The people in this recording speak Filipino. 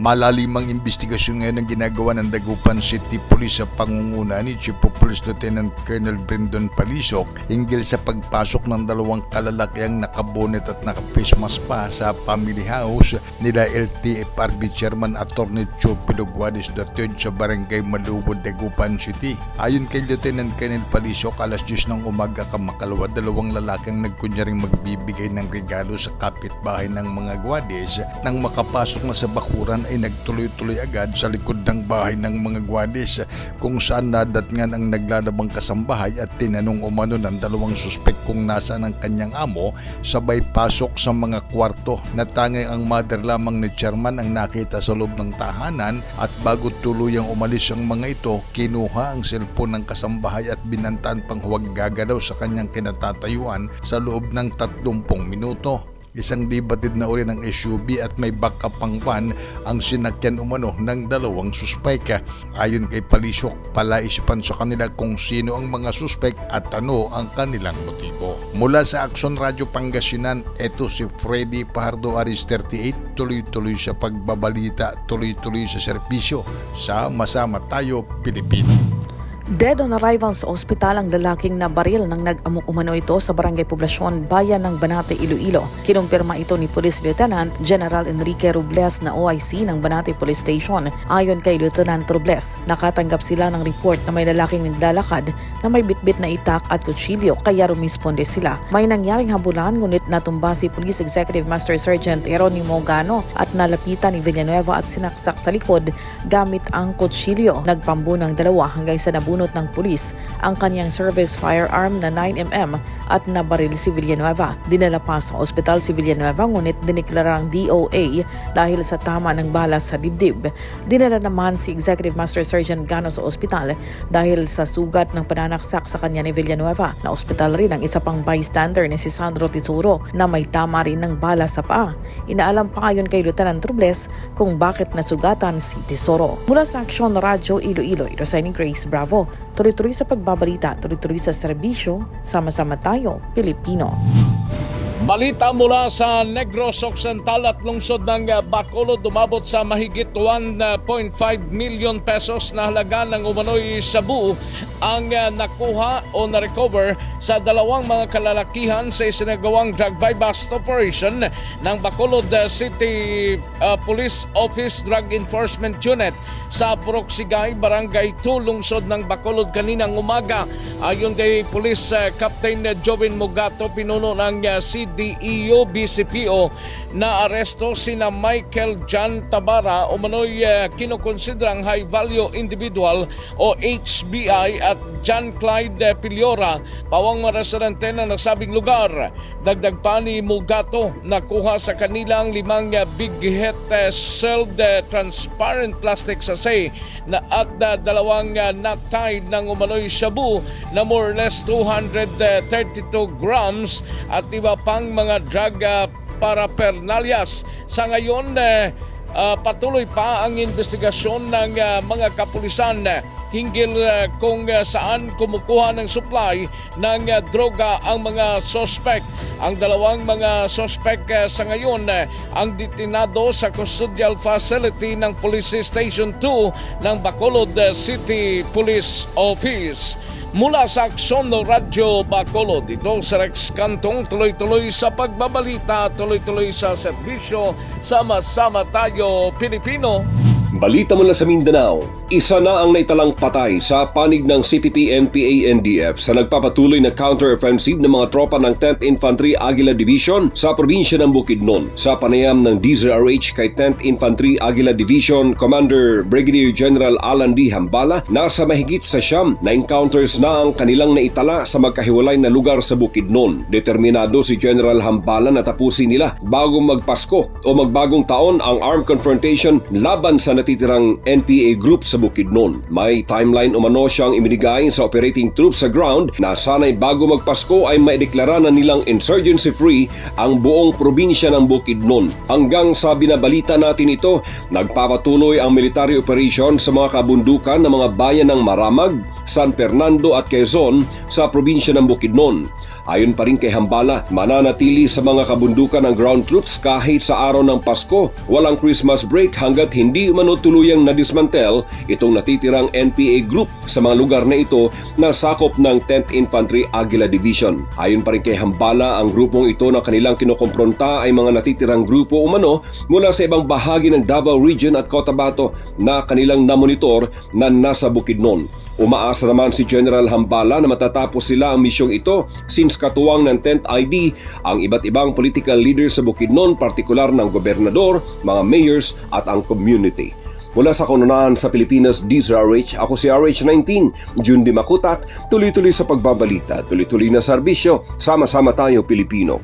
Malalimang investigasyon ngayon ang ginagawa ng Dagupan City Police sa pangunguna ni Chief of Police Lieutenant Colonel Brandon Palisok hinggil sa pagpasok ng dalawang kalalakiang nakabonet at naka-face pa sa family house nila LTFRB Chairman Attorney Joe Piloguanes III sa Barangay Malubod, Dagupan City. Ayon kay Lieutenant Colonel Palisok, alas 10 ng umaga kamakalawa, dalawang lalaking nagkunyaring magbibigay ng regalo sa kapitbahay ng mga gwadis. Nang makapasok na sa bakuran ay nagtuloy-tuloy agad sa likod ng bahay ng mga gwadis kung saan nadatngan ang naglalabang kasambahay at tinanong umano ng dalawang suspek kung nasa ng kanyang amo sabay pasok sa mga kwarto na tanging ang mother lamang ni chairman ang nakita sa loob ng tahanan at bago tuluyang umalis ang mga ito kinuha ang cellphone ng kasambahay at binantaan pang huwag gagalaw sa kanyang kinatatayuan sa loob ng 30 minuto. Isang libatid na uri ng SUV at may backup pang van ang sinakyan umano ng dalawang suspek. Ayon kay Palisok, palaisipan sa kanila kung sino ang mga suspek at ano ang kanilang motibo. Mula sa Action Radio Pangasinan, ito si Freddy Pardo Aris 38, tuloy-tuloy sa pagbabalita, tuloy-tuloy sa serbisyo sa Masama Tayo, Pilipino. Dead on arrival sa ospital ang lalaking na baril nang nag-amok umano ito sa barangay poblasyon bayan ng Banate, Iloilo. Kinumpirma ito ni Police Lieutenant General Enrique Robles na OIC ng Banate Police Station. Ayon kay Lieutenant Robles, nakatanggap sila ng report na may lalaking naglalakad na may bitbit na itak at kutsilyo kaya rumisponde sila. May nangyaring habulan ngunit natumba si Police Executive Master Sergeant Eronimo Gano at nalapitan ni Villanueva at sinaksak sa likod gamit ang kutsilyo. Nagpambu ng dalawa hanggang sa nabunot ng pulis ang kanyang service firearm na 9mm at nabaril si Villanueva. Dinala pa sa ospital si Villanueva ngunit diniklarang DOA dahil sa tama ng bala sa dibdib. Dinala naman si Executive Master Sergeant Gano sa ospital dahil sa sugat ng pananaksak sa kanya ni Villanueva. Na ospital rin ang isa pang bystander ni si Sandro Tizuro na may tama rin ng bala sa paa. Inaalam pa ngayon kay Lieutenant Robles kung bakit nasugatan si Tesoro. Mula sa Action Radio Iloilo, ito Grace Bravo. Tuloy-tuloy sa pagbabalita, tuloy-tuloy sa serbisyo, sama-sama tayo, Pilipino. Balita mula sa Negros Occidental at lungsod ng Bacolod dumabot sa mahigit 1.5 million pesos na halaga ng umano'y sabu ang uh, nakuha o na-recover sa dalawang mga kalalakihan sa isinagawang drug buy bust operation ng Bacolod uh, City uh, Police Office Drug Enforcement Unit sa Puroksigay, Barangay 2, lungsod ng Bacolod kaninang umaga. Ayon kay Police Captain Jovin Mugato, pinuno ng CDEO BCPO na aresto sina Michael John Tabara o manoy uh, high value individual o HBI at John Clyde Piliora, pawang mga residente ng nasabing lugar. Dagdag pa ni Mugato, nakuha sa kanilang limang big hit sealed transparent plastic sachet na at dalawang nut tied ng umano'y shabu na more or less 232 grams at iba pang mga drug uh, paraphernalias. Sa ngayon, uh, patuloy pa ang investigasyon ng uh, mga kapulisan hinggil uh, kung uh, saan kumukuha ng supply ng uh, droga ang mga suspect. Ang dalawang mga suspect uh, sa ngayon ang detinado sa custodial facility ng Police Station 2 ng Bacolod City Police Office. Mula sa Akson Radyo Bacolod, ito sa Rex Kantong tuloy-tuloy sa pagbabalita, tuloy-tuloy sa serbisyo, sama-sama tayo Pilipino. Balita mula sa Mindanao, isa na ang naitalang patay sa panig ng CPP, NPA, NDF sa nagpapatuloy na counter-offensive ng mga tropa ng 10th Infantry Aguila Division sa probinsya ng Bukidnon. Sa panayam ng DZRH kay 10th Infantry Aguila Division Commander Brigadier General Alan D. Hambala, nasa mahigit sa siyam na encounters na ang kanilang naitala sa magkahiwalay na lugar sa Bukidnon. Determinado si General Hambala na tapusin nila bago magpasko o magbagong taon ang armed confrontation laban sa natitirang NPA group sa Bukidnon. May timeline umano siyang ibinigay sa operating troops sa ground na sanay bago magpasko ay maideklara na nilang insurgency-free ang buong probinsya ng Bukidnon. Hanggang sa binabalita natin ito, nagpapatuloy ang military operation sa mga kabundukan ng mga bayan ng Maramag, San Fernando at Quezon sa probinsya ng Bukidnon. Ayon pa rin kay Hambala, mananatili sa mga kabundukan ng ground troops kahit sa araw ng Pasko. Walang Christmas break hanggat hindi umano tuluyang nadismantel itong natitirang NPA group sa mga lugar na ito na sakop ng 10th Infantry Aguila Division. Ayon pa rin kay Hambala, ang grupong ito na kanilang kinokompronta ay mga natitirang grupo umano mula sa ibang bahagi ng Davao Region at Cotabato na kanilang namonitor na nasa Bukidnon. Umaasa naman si General Hambala na matatapos sila ang misyong ito since katuwang ng 10th ID ang iba't ibang political leaders sa Bukidnon, partikular ng gobernador, mga mayors at ang community. Mula sa kanunahan sa Pilipinas, DZRH, ako si RH19, Jun Di Makutak, tuloy-tuloy sa pagbabalita, tuloy-tuloy na serbisyo, sama-sama tayo Pilipino.